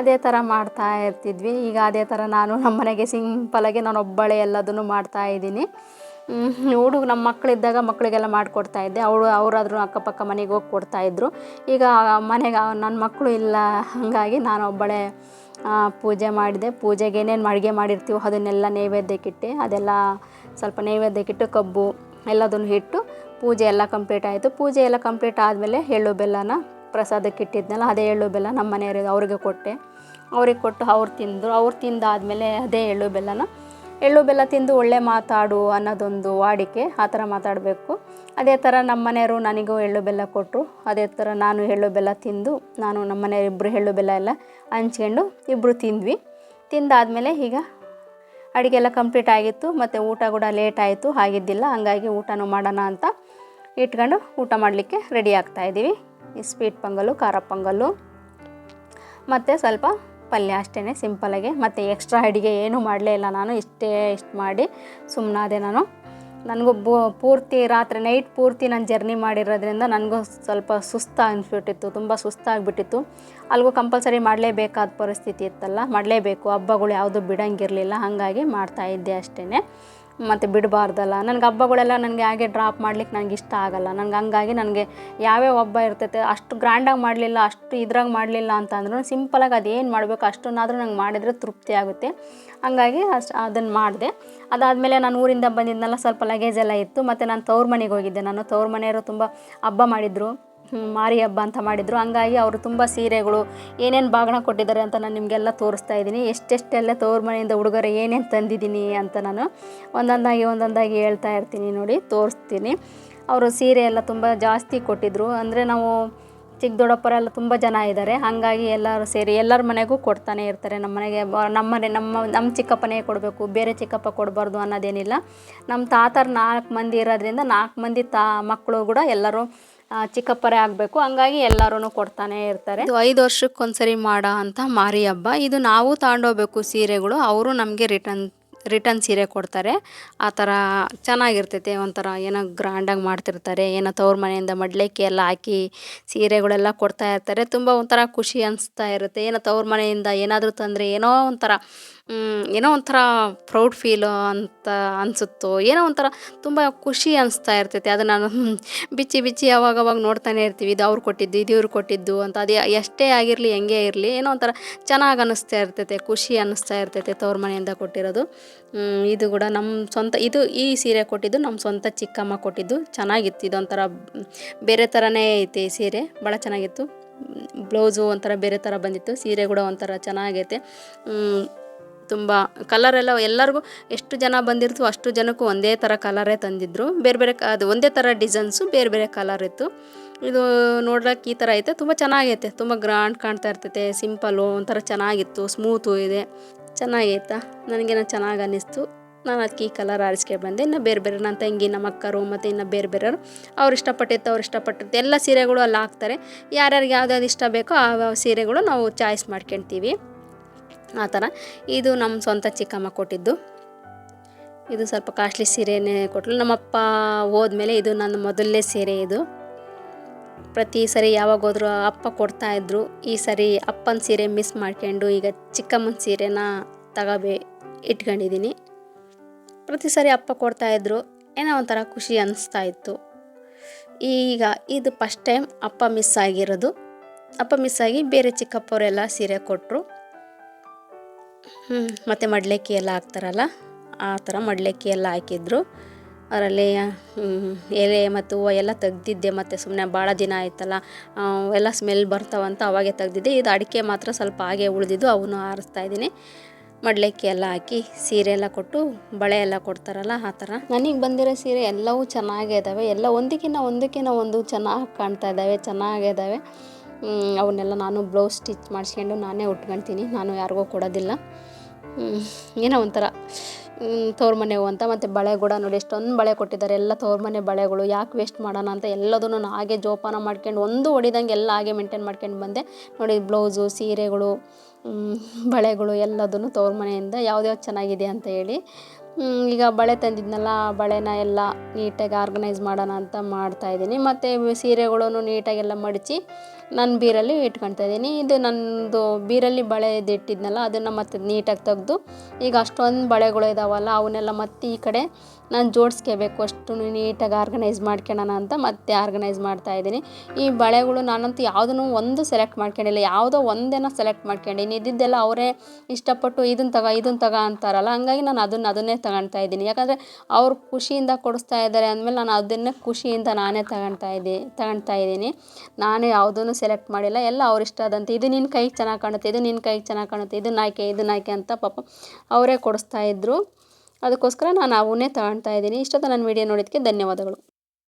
ಅದೇ ಥರ ಮಾಡ್ತಾ ಇರ್ತಿದ್ವಿ. ಈಗ ಅದೇ ಥರ ನಾನು ನಮ್ಮ ಮನೆಗೆ ಸಿಂಪಲಾಗಿ ನಾನು ಒಬ್ಬಳೇ ಎಲ್ಲದನ್ನು ಮಾಡ್ತಾ ಇದ್ದೀನಿ. ಹುಡುಗ ನಮ್ಮ ಮಕ್ಕಳಿದ್ದಾಗ ಮಕ್ಕಳಿಗೆಲ್ಲ ಮಾಡಿಕೊಡ್ತಾ ಇದ್ದೆ. ಅವಳು, ಅವರಾದ್ರೂ ಅಕ್ಕಪಕ್ಕ ಮನೆಗೆ ಹೋಗಿ ಕೊಡ್ತಾಯಿದ್ರು ಈಗ ಮನೆಗೆ ನನ್ನ ಮಕ್ಕಳು ಇಲ್ಲ, ಹಾಗಾಗಿ ನಾನು ಒಬ್ಬಳೇ ಪೂಜೆ ಮಾಡಿದೆ. ಪೂಜೆಗೆ ಏನೇನು ಅಡುಗೆ ಮಾಡಿರ್ತೀವೋ ಅದನ್ನೆಲ್ಲ ನೈವೇದ್ಯಕ್ಕಿಟ್ಟೆ ಅದೆಲ್ಲ ಸ್ವಲ್ಪ ನೈವೇದ್ಯಕ್ಕಿಟ್ಟು ಕಬ್ಬು ಎಲ್ಲದನ್ನು ಇಟ್ಟು ಪೂಜೆ ಎಲ್ಲ ಕಂಪ್ಲೀಟ್ ಆಯಿತು. ಪೂಜೆ ಎಲ್ಲ ಕಂಪ್ಲೀಟ್ ಆದಮೇಲೆ ಎಳ್ಳು ಬೆಲ್ಲನ ಪ್ರಸಾದಕ್ಕೆ ಇಟ್ಟಿದ್ನಲ್ಲ, ಅದೇ ಎಳ್ಳು ಬೆಲ್ಲ ನಮ್ಮ ಮನೆಯವ್ರಿಗೆ, ಅವ್ರಿಗೆ ಕೊಟ್ಟೆ. ಅವ್ರಿಗೆ ಕೊಟ್ಟು ಅವ್ರು ತಿಂದರು. ಅವ್ರು ತಿಂದಾದಮೇಲೆ ಅದೇ ಎಳ್ಳು ಬೆಲ್ಲನ ಎಳ್ಳು ಬೆಲ್ಲ ತಿಂದು ಒಳ್ಳೆ ಮಾತಾಡು ಅನ್ನೋದೊಂದು ವಾಡಿಕೆ, ಆ ಥರ ಮಾತಾಡಬೇಕು. ಅದೇ ಥರ ನಮ್ಮ ಮನೆಯವರು ನನಗೂ ಎಳ್ಳು ಬೆಲ್ಲ ಕೊಟ್ಟರು. ಅದೇ ಥರ ನಾನು ಎಳ್ಳು ಬೆಲ್ಲ ತಿಂದು, ನಾನು ನಮ್ಮ ಮನೆಯವ್ರು ಇಬ್ಬರು ಎಳ್ಳು ಬೆಲ್ಲ ಎಲ್ಲ ಹಂಚ್ಕೊಂಡು ಇಬ್ಬರು ತಿಂದ್ವಿ. ತಿಂದಾದಮೇಲೆ ಈಗ ಅಡುಗೆ ಎಲ್ಲ ಕಂಪ್ಲೀಟ್ ಆಗಿತ್ತು, ಮತ್ತು ಊಟ ಕೂಡ ಲೇಟ್ ಆಯಿತು ಆಗಿದ್ದಿಲ್ಲ ಹಂಗಾಗಿ ಊಟನೂ ಮಾಡೋಣ ಅಂತ ಇಟ್ಕೊಂಡು ಊಟ ಮಾಡಲಿಕ್ಕೆ ರೆಡಿ ಆಗ್ತಾಯಿದ್ದೀವಿ ಈ ಸ್ವೀಟ್ ಪೊಂಗಲ್ಲು ಖಾರ ಪೊಂಗಲು, ಮತ್ತು ಸ್ವಲ್ಪ ಪಲ್ಯ ಅಷ್ಟೇ ಸಿಂಪಲಾಗಿ ಮತ್ತು ಎಕ್ಸ್ಟ್ರಾ ಅಡುಗೆ ಏನೂ ಮಾಡಲೇ ಇಲ್ಲ ನಾನು. ಇಷ್ಟೇ ಇಷ್ಟು ಮಾಡಿ ಸುಮ್ಮನಾದೆ ನಾನು. ನನಗೂ ಪೂರ್ತಿ ರಾತ್ರಿ ನೈಟ್ ಪೂರ್ತಿ ನಾನು ಜರ್ನಿ ಮಾಡಿರೋದ್ರಿಂದ ನನಗೂ ಸ್ವಲ್ಪ ಸುಸ್ತು ಅನಿಸ್ಬಿಟ್ಟಿತ್ತು. ತುಂಬ ಸುಸ್ತಾಗಿಬಿಟ್ಟಿತ್ತು ಅಲ್ಲಿಗೂ ಕಂಪಲ್ಸರಿ ಮಾಡಲೇಬೇಕಾದ ಪರಿಸ್ಥಿತಿ ಇತ್ತಲ್ಲ. ಮಾಡಲೇಬೇಕು ಹಬ್ಬಗಳು ಯಾವುದೂ ಬಿಡಂಗಿರಲಿಲ್ಲ. ಹಾಗಾಗಿ ಮಾಡ್ತಾಯಿದ್ದೆ ಅಷ್ಟೇ ಮತ್ತು ಬಿಡಬಾರ್ದಲ್ಲ. ನನಗೆ ಹಬ್ಬಗಳೆಲ್ಲ ನನಗೆ ಹಾಗೆ ಡ್ರಾಪ್ ಮಾಡ್ಲಿಕ್ಕೆ ನನಗೆ ಇಷ್ಟ ಆಗಲ್ಲ. ನನಗೆ ಹಂಗಾಗಿ ನನಗೆ ಯಾವ್ಯಾವ ಹಬ್ಬ ಇರ್ತೈತೆ, ಅಷ್ಟು ಗ್ರ್ಯಾಂಡಾಗಿ ಮಾಡಲಿಲ್ಲ, ಅಷ್ಟು ಇದ್ರಾಗ ಮಾಡಲಿಲ್ಲ ಅಂತಂದ್ರೂ ಸಿಂಪಲಾಗಿ ಅದೇನು ಮಾಡಬೇಕು, ಅಷ್ಟನ್ನಾದರೂ ನಂಗೆ ಮಾಡಿದರೆ ತೃಪ್ತಿ ಆಗುತ್ತೆ. ಹಂಗಾಗಿ ಅಷ್ಟು ಅದನ್ನು ಮಾಡಿದೆ. ಅದಾದಮೇಲೆ ನಾನು ಊರಿಂದ ಬಂದಿದ್ನಲ್ಲ, ಸ್ವಲ್ಪ ಲಗೇಜ್ ಎಲ್ಲ ಇತ್ತು. ಮತ್ತು ನಾನು ತವ್ರ ಮನೆಗೆ ಹೋಗಿದ್ದೆ. ನಾನು ತವ್ರ ಮನೆಯವರು ತುಂಬ ಹಬ್ಬ ಮಾಡಿದರು. ಮಾರಿ ಹಬ್ಬ ಅಂತ ಮಾಡಿದರು. ಹಂಗಾಗಿ ಅವರು ತುಂಬ ಸೀರೆಗಳು, ಏನೇನು ಬಾಗಣ ಕೊಟ್ಟಿದ್ದಾರೆ ಅಂತ ನಾನು ನಿಮಗೆಲ್ಲ ತೋರಿಸ್ತಾ ಇದ್ದೀನಿ. ಎಷ್ಟೆಷ್ಟೆಲ್ಲ ತೋರ್ ಮನೆಯಿಂದ ಹುಡುಗರು ಏನೇನು ತಂದಿದ್ದೀನಿ ಅಂತ ನಾನು ಒಂದೊಂದಾಗಿ ಒಂದೊಂದಾಗಿ ಹೇಳ್ತಾ ಇರ್ತೀನಿ ನೋಡಿ, ತೋರಿಸ್ತೀನಿ. ಅವರು ಸೀರೆ ಎಲ್ಲ ತುಂಬ ಜಾಸ್ತಿ ಕೊಟ್ಟಿದ್ದರು ಅಂದರೆ ನಾವು ಚಿಕ್ಕ ದೊಡ್ಡಪ್ಪರೆಲ್ಲ ತುಂಬ ಜನ ಇದ್ದಾರೆ ಹಾಗಾಗಿ ಎಲ್ಲರೂ ಸೇರಿ ಎಲ್ಲರ ಮನೆಗೂ ಕೊಡ್ತಾನೆ ಇರ್ತಾರೆ. ನಮ್ಮ ಮನೆಗೆ ನಮ್ಮ ಮನೆ, ನಮ್ಮ ನಮ್ಮ ಚಿಕ್ಕಪ್ಪನೇ ಕೊಡಬೇಕು, ಬೇರೆ ಚಿಕ್ಕಪ್ಪ ಕೊಡಬಾರ್ದು ಅನ್ನೋದೇನಿಲ್ಲ. ನಮ್ಮ ತಾತರ ನಾಲ್ಕು ಮಂದಿ ಇರೋದ್ರಿಂದ ನಾಲ್ಕು ಮಂದಿ ತಾ ಮಕ್ಕಳು ಕೂಡ ಎಲ್ಲರೂ ಚಿಕ್ಕಪ್ಪರೇ ಆಗಬೇಕು. ಹಂಗಾಗಿ ಎಲ್ಲರೂ ಕೊಡ್ತಾನೆ ಇರ್ತಾರೆ. ಇದು ಐದು ವರ್ಷಕ್ಕೊಂದ್ಸರಿ ಮಾಡೋ ಅಂತ ಮಾರಿ ಹಬ್ಬ ಇದು ನಾವು ತಗೊಂಡೋಗ್ಬೇಕು ಸೀರೆಗಳು, ಅವರು ನಮಗೆ ರಿಟರ್ನ್ ರಿಟರ್ನ್ ಸೀರೆ ಕೊಡ್ತಾರೆ. ಆ ಥರ ಚೆನ್ನಾಗಿರ್ತೈತೆ, ಒಂಥರ ಏನೋ ಗ್ರ್ಯಾಂಡಾಗಿ ಮಾಡ್ತಿರ್ತಾರೆ, ಏನೋ ತವ್ರ ಮನೆಯಿಂದ ಮಡ್ಲಕ್ಕಿ ಎಲ್ಲ ಹಾಕಿ ಸೀರೆಗಳೆಲ್ಲ ಕೊಡ್ತಾ ಇರ್ತಾರೆ. ತುಂಬ ಒಂಥರ ಖುಷಿ ಅನಿಸ್ತಾ ಇರುತ್ತೆ. ಏನೋ ತವ್ರ ಮನೆಯಿಂದ ಏನಾದರೂ ತಂದರೆ ಏನೋ ಒಂಥರ ಏನೋ ಒಂಥರ ಪ್ರೌಡ್ ಫೀಲು ಅಂತ ಅನಿಸುತ್ತೋ, ಏನೋ ಒಂಥರ ತುಂಬ ಖುಷಿ ಅನಿಸ್ತಾ ಇರ್ತೈತೆ. ಅದು ನಾನು ಬಿಚ್ಚಿ ಬಿಚ್ಚಿ ಅವಾಗ ಅವಾಗ ನೋಡ್ತಾನೆ ಇರ್ತೀವಿ, ಇದು ಅವ್ರು ಕೊಟ್ಟಿದ್ದು, ಇದು ಇವ್ರು ಕೊಟ್ಟಿದ್ದು ಅಂತ. ಅದು ಎಷ್ಟೇ ಆಗಿರಲಿ, ಹೆಂಗೆ ಇರಲಿ, ಏನೋ ಒಂಥರ ಚೆನ್ನಾಗಿ ಅನ್ನಿಸ್ತಾ ಇರ್ತೈತೆ, ಖುಷಿ ಅನ್ನಿಸ್ತಾ ಇರ್ತೈತೆ ತವ್ರ ಮನೆಯಿಂದ ಕೊಟ್ಟಿರೋದು. ಇದು ಕೂಡ ನಮ್ಮ ಸ್ವಂತ, ಇದು ಈ ಸೀರೆ ಕೊಟ್ಟಿದ್ದು ನಮ್ಮ ಸ್ವಂತ ಚಿಕ್ಕಮ್ಮ ಕೊಟ್ಟಿದ್ದು. ಚೆನ್ನಾಗಿತ್ತು, ಇದೊಂಥರ ಬೇರೆ ಥರನೇ ಐತೆ ಈ ಸೀರೆ ಭಾಳ ಚೆನ್ನಾಗಿತ್ತು. ಬ್ಲೌಸು ಒಂಥರ ಬೇರೆ ಥರ ಬಂದಿತ್ತು, ಸೀರೆ ಕೂಡ ಒಂಥರ ಚೆನ್ನಾಗೈತೆ. ತುಂಬ ಕಲರೆಲ್ಲ ಎಲ್ಲರಿಗೂ ಎಷ್ಟು ಜನ ಬಂದಿರ್ತು ಅಷ್ಟು ಜನಕ್ಕೂ ಒಂದೇ ಥರ ಕಲರೇ ತಂದಿದ್ದರು ಬೇರೆ ಬೇರೆ ಅದು ಒಂದೇ ಥರ ಡಿಸೈನ್ಸು ಬೇರೆ ಬೇರೆ ಕಲರ್ ಇತ್ತು. ಇದು ನೋಡ್ಲಿಕ್ಕೆ ಈ ಥರ ಐತೆ. ತುಂಬ ಚೆನ್ನಾಗೈತೆ. ತುಂಬ ಗ್ರ್ಯಾಂಡ್ ಕಾಣ್ತಾ ಇರ್ತೈತೆ. ಸಿಂಪಲ್ಲು ಒಂಥರ ಚೆನ್ನಾಗಿತ್ತು. ಸ್ಮೂತು ಇದೆ. ಚೆನ್ನಾಗೈತಾ? ನನಗೇನೋ ಚೆನ್ನಾಗಿ ಅನ್ನಿಸ್ತು. ನಾನು ಅದಕ್ಕೆ ಈ ಕಲರ್ ಆರಿಸ್ಕೆ ಬಂದೆ. ಇನ್ನು ಬೇರೆ ಬೇರೆ ನನ್ನ ತಂಗಿ ನಮ್ಮ ಅಕ್ಕರು ಮತ್ತು ಇನ್ನು ಬೇರೆ ಬೇರೆಯವರು ಅವ್ರು ಇಷ್ಟಪಟ್ಟಿತ್ತು ಅವ್ರು ಇಷ್ಟಪಟ್ಟಿತ್ತು ಎಲ್ಲ ಸೀರೆಗಳು ಅಲ್ಲಿ ಹಾಕ್ತಾರೆ. ಯಾರ್ಯಾರಿಗೆ ಯಾವ್ದಾವ್ದು ಇಷ್ಟ ಬೇಕೋ ಆ ಸೀರೆಗಳು ನಾವು ಚಾಯ್ಸ್ ಮಾಡ್ಕೊಳ್ತೀವಿ ಆ ಥರ. ಇದು ನಮ್ಮ ಸ್ವಂತ ಚಿಕ್ಕಮ್ಮ ಕೊಟ್ಟಿದ್ದು. ಇದು ಸ್ವಲ್ಪ ಕಾಸ್ಟ್ಲಿ ಸೀರೆನೇ ಕೊಟ್ಟಲು ನಮ್ಮಪ್ಪ ಹೋದ್ಮೇಲೆ ಇದು ನನ್ನ ಮೊದಲನೇ ಸೀರೆ ಇದು. ಪ್ರತಿ ಸರಿ ಯಾವಾಗ ಹೋದ್ರು ಅಪ್ಪ ಕೊಡ್ತಾ ಇದ್ರು. ಈ ಸರಿ ಅಪ್ಪನ ಸೀರೆ ಮಿಸ್ ಮಾಡ್ಕೊಂಡು ಈಗ ಚಿಕ್ಕಮ್ಮನ ಸೀರೆನ ತಗೋಬೇ ಇಟ್ಕೊಂಡಿದ್ದೀನಿ. ಪ್ರತಿ ಸರಿ ಅಪ್ಪ ಕೊಡ್ತಾಯಿದ್ರು ಏನೋ ಒಂಥರ ಖುಷಿ ಅನ್ನಿಸ್ತಾ ಇತ್ತು. ಈಗ ಇದು ಫಸ್ಟ್ ಟೈಮ್ ಅಪ್ಪ ಮಿಸ್ ಆಗಿರೋದು. ಅಪ್ಪ ಮಿಸ್ ಆಗಿ ಬೇರೆ ಚಿಕ್ಕಪ್ಪವರೆಲ್ಲ ಸೀರೆ ಕೊಟ್ಟರು ಮತ್ತು ಮಡ್ಲೆಕ್ಕಿ ಎಲ್ಲ ಹಾಕ್ತಾರಲ್ಲ, ಆ ಥರ ಮಡ್ಲೆಕ್ಕಿ ಎಲ್ಲ ಹಾಕಿದ್ರು. ಅದರಲ್ಲಿ ಎಲೆ ಮತ್ತು ಹೂವು ಎಲ್ಲ ತೆಗ್ದಿದ್ದೆ, ಮತ್ತು ಸುಮ್ಮನೆ ಭಾಳ ದಿನ ಆಯ್ತಲ್ಲ ಎಲ್ಲ ಸ್ಮೆಲ್ ಬರ್ತಾವಂತ ಅವಾಗೆ ತೆಗ್ದಿದ್ದೆ. ಇದು ಅಡಿಕೆ ಮಾತ್ರ ಸ್ವಲ್ಪ ಹಾಗೆ ಉಳಿದಿದ್ದು, ಅವನು ಆರಿಸ್ತಾ ಇದ್ದೀನಿ. ಮಡ್ಲೆಕ್ಕಿ ಎಲ್ಲ ಹಾಕಿ ಸೀರೆ ಎಲ್ಲ ಕೊಟ್ಟು ಬಳೆ ಎಲ್ಲ ಕೊಡ್ತಾರಲ್ಲ, ಆ ಥರ ನನಗೆ ಬಂದಿರೋ ಸೀರೆ ಎಲ್ಲವೂ ಚೆನ್ನಾಗೇ ಇದ್ದಾವೆ ಎಲ್ಲ ಒಂದಕ್ಕಿಂತ ಒಂದಕ್ಕಿಂತ ಒಂದು ಚೆನ್ನಾಗಿ ಕಾಣ್ತಾ ಇದ್ದಾವೆ ಚೆನ್ನಾಗಿದ್ದಾವೆ ಅವನ್ನೆಲ್ಲ ನಾನು ಬ್ಲೌಸ್ ಸ್ಟಿಚ್ ಮಾಡಿಸ್ಕೊಂಡು ನಾನೇ ಉಟ್ಕೊಳ್ತೀನಿ ನಾನು ಯಾರಿಗೂ ಕೊಡೋದಿಲ್ಲ. ಏನೋ ಒಂಥರ ತವ್ರ ಮನೆ ಅಂತ. ಮತ್ತು ಬಳೆ ಕೂಡ ನೋಡಿ, ಎಷ್ಟೊಂದು ಬಳೆ ಕೊಟ್ಟಿದ್ದಾರೆ. ಎಲ್ಲ ತವ್ರ ಮನೆ ಬಳೆಗಳು, ಯಾಕೆ ವೇಸ್ಟ್ ಮಾಡೋಣ ಅಂತ ಎಲ್ಲದನ್ನು ನಾನು ಹಾಗೆ ಜೋಪಾನ ಮಾಡ್ಕೊಂಡು ಒಂದು ಹೊಡಿದಂಗೆ ಎಲ್ಲ ಹಾಗೆ ಮೇಂಟೈನ್ ಮಾಡ್ಕೊಂಡು ಬಂದೆ. ನೋಡಿ ಬ್ಲೌಸು ಸೀರೆಗಳು ಬಳೆಗಳು ಎಲ್ಲದನ್ನು ತವ್ರ ಮನೆಯಿಂದ ಯಾವ್ದು ಚೆನ್ನಾಗಿದೆ ಅಂತ ಹೇಳಿ. ಈಗ ಬಳೆ ತಂದಿದ್ನಲ್ಲ, ಆ ಬಳೆನ ಎಲ್ಲ ನೀಟಾಗಿ ಆರ್ಗನೈಸ್ ಮಾಡೋಣ ಅಂತ ಮಾಡ್ತಾಯಿದ್ದೀನಿ ಮತ್ತು ಸೀರೆಗಳನ್ನು ನೀಟಾಗೆಲ್ಲ ಮಡಚಿ ನನ್ನ ಬೀರಲ್ಲಿ ಇಟ್ಕೊಳ್ತಾ ಇದ್ದೀನಿ. ಇದು ನನ್ನದು ಬೀರಲ್ಲಿ ಬಳೆ ಇಟ್ಟಿದ್ನಲ್ಲ ಅದನ್ನು ಮತ್ತೆ ನೀಟಾಗಿ ತೆಗೆದು ಈಗ ಅಷ್ಟೊಂದು ಬಳೆಗಳು ಇದಾವಲ್ಲ, ಅವನ್ನೆಲ್ಲ ಮತ್ತೆ ಈ ಕಡೆ ನಾನು ಜೋಡಿಸ್ಕೋಬೇಕು ಅಷ್ಟು ನೀಟಾಗಿ ಆರ್ಗನೈಸ್ ಮಾಡ್ಕೊಳ್ಳೋಣ ಅಂತ ಮತ್ತೆ ಆರ್ಗನೈಸ್ ಮಾಡ್ತಾ ಇದ್ದೀನಿ. ಈ ಬಳೆಗಳು ನಾನಂತೂ ಯಾವುದನ್ನು ಒಂದು ಸೆಲೆಕ್ಟ್ ಮಾಡ್ಕೊಂಡಿಲ್ಲ, ಯಾವುದೋ ಒಂದೇನ ಸೆಲೆಕ್ಟ್ ಮಾಡ್ಕೊಂಡಿನಿ ಇದ್ದಿದ್ದೆಲ್ಲ ಅವರೇ ಇಷ್ಟಪಟ್ಟು ಇದನ್ನು ತಗೋ ಇದನ್ನು ತಗೋ ಅಂತಾರಲ್ಲ, ಹಂಗಾಗಿ ನಾನು ಅದನ್ನು, ಅದನ್ನೇ ತಗೊಳ್ತಾ ಇದ್ದೀನಿ. ಯಾಕಂದರೆ ಅವ್ರು ಖುಷಿಯಿಂದ ಕೊಡಿಸ್ತಾ ಇದ್ದಾರೆ ಅಂದಮೇಲೆ ನಾನು ಅದನ್ನೇ ಖುಷಿಯಿಂದ ನಾನೇ ತಗೊಳ್ತಾ ಇದ್ದೆ, ತಗೊಳ್ತಾ ಇದ್ದೀನಿ. ನಾನೇ ಯಾವುದನ್ನು ಸೆಲೆಕ್ಟ್ ಮಾಡಿಲ್ಲ, ಎಲ್ಲ ಅವ್ರ ಇಷ್ಟ ಆದಂತೆ. ಇದು ನಿನ್ನ ಕೈಗೆ ಚೆನ್ನಾಗಿ ಕಾಣುತ್ತೆ, ಇದು ನಿನ್ನ ಕೈಗೆ ಚೆನ್ನಾಗಿ ಕಾಣುತ್ತೆ ಇದನ್ನ ಆಯ್ಕೆ ಇದನ್ನ ಆಯ್ಕೆ ಅಂತ ಪಾಪ ಅವರೇ ಕೊಡಿಸ್ತಾ ಇದ್ದರು ಅದಕ್ಕೋಸ್ಕರ ನಾನು ಅವನ್ನೇ ತಗೊಳ್ತಾ ಇದ್ದೀನಿ. ಇಷ್ಟೊತ್ತು ನನ್ನ ವಿಡಿಯೋ ನೋಡಿದ್ದಕ್ಕೆ? ಧನ್ಯವಾದಗಳು.